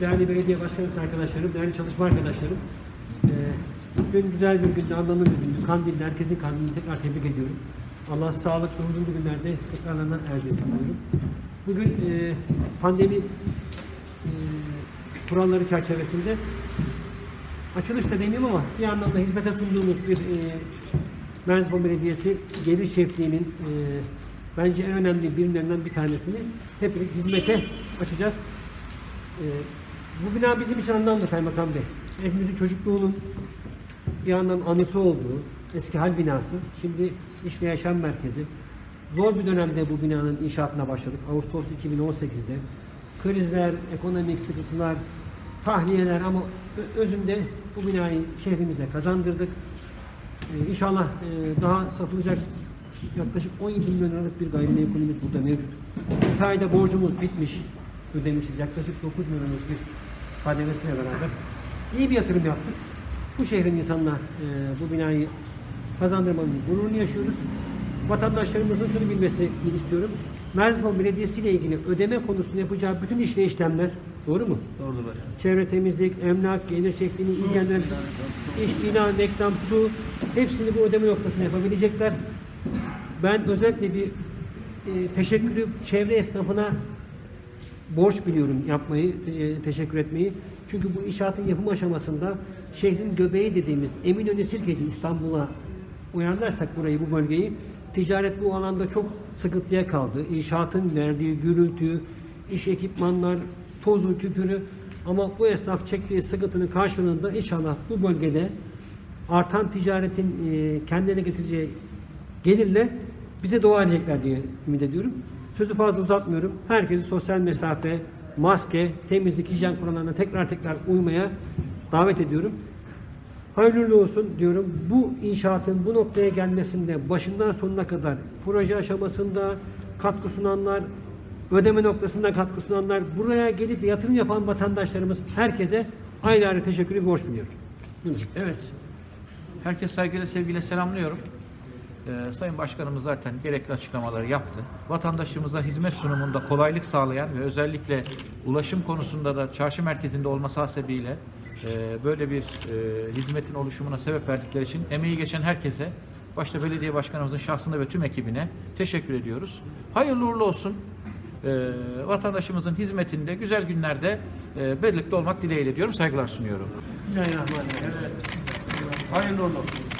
değerli belediye başkanımız arkadaşlarım, değerli çalışma arkadaşlarım. Ee, bugün güzel bir gündü, anlamlı bir gündü. Kandil'de, herkesin kandilini tekrar tebrik ediyorum. Allah sağlıklı, huzurlu günlerde tekrarlanan erdesin diyorum. Bugün e, pandemi e, kuralları çerçevesinde açılış da demeyeyim ama bir anlamda hizmete sunduğumuz bir e, Merzbon Belediyesi gelir şefliğinin e, bence en önemli birimlerinden bir tanesini hep hizmete açacağız. E, bu bina bizim için anlamlı Kaymakam Bey. Hepimizin çocukluğunun bir yandan anısı olduğu eski hal binası. Şimdi iş ve yaşam merkezi. Zor bir dönemde bu binanın inşaatına başladık. Ağustos 2018'de. Krizler, ekonomik sıkıntılar, tahliyeler ama özünde bu binayı şehrimize kazandırdık. Ee, inşallah e, daha satılacak yaklaşık 17 milyon liralık bir gayrimenkulümüz burada mevcut. İki ayda borcumuz bitmiş, ödemişiz. Yaklaşık 9 milyonluk bir kademesiyle beraber. İyi bir yatırım yaptık. Bu şehrin insanına e, bu binayı kazandırmanın gururunu yaşıyoruz. Vatandaşlarımızın şunu bilmesini istiyorum. Merzifon Belediyesi ile ilgili ödeme konusunda yapacağı bütün iş ve işlemler doğru mu? Doğrudur başkanım. çevre temizlik, emlak, gelir şeklini ilgilendiren iş, bina, reklam, su hepsini bu ödeme noktasında yapabilecekler. Ben özellikle bir e, teşekkürü çevre esnafına borç biliyorum yapmayı, e, teşekkür etmeyi. Çünkü bu inşaatın yapım aşamasında şehrin göbeği dediğimiz Eminönü Sirkeci İstanbul'a uyarlarsak burayı, bu bölgeyi ticaret bu alanda çok sıkıntıya kaldı. İnşaatın verdiği gürültü, iş ekipmanlar, tozu, küpürü ama bu esnaf çektiği sıkıntının karşılığında inşallah bu bölgede artan ticaretin e, kendine getireceği gelirle bize dua edecekler diye ümit ediyorum. Sözü fazla uzatmıyorum. Herkesi sosyal mesafe, maske, temizlik, hijyen kurallarına tekrar tekrar uymaya davet ediyorum. Hayırlı olsun diyorum. Bu inşaatın bu noktaya gelmesinde başından sonuna kadar proje aşamasında katkı sunanlar, ödeme noktasında katkı sunanlar, buraya gelip yatırım yapan vatandaşlarımız herkese ayrı ayrı teşekkürü borç biliyorum. Evet. Herkes saygıyla sevgiyle selamlıyorum. Ee, Sayın Başkanımız zaten gerekli açıklamaları yaptı. Vatandaşımıza hizmet sunumunda kolaylık sağlayan ve özellikle ulaşım konusunda da çarşı merkezinde olması hasebiyle e, böyle bir e, hizmetin oluşumuna sebep verdikleri için emeği geçen herkese başta belediye başkanımızın şahsında ve tüm ekibine teşekkür ediyoruz. Hayırlı uğurlu olsun. Ee, vatandaşımızın hizmetinde güzel günlerde e, birlikte olmak dileğiyle diyorum. Saygılar sunuyorum. Bismillahirrahmanirrahim. Hayırlı uğurlu olsun.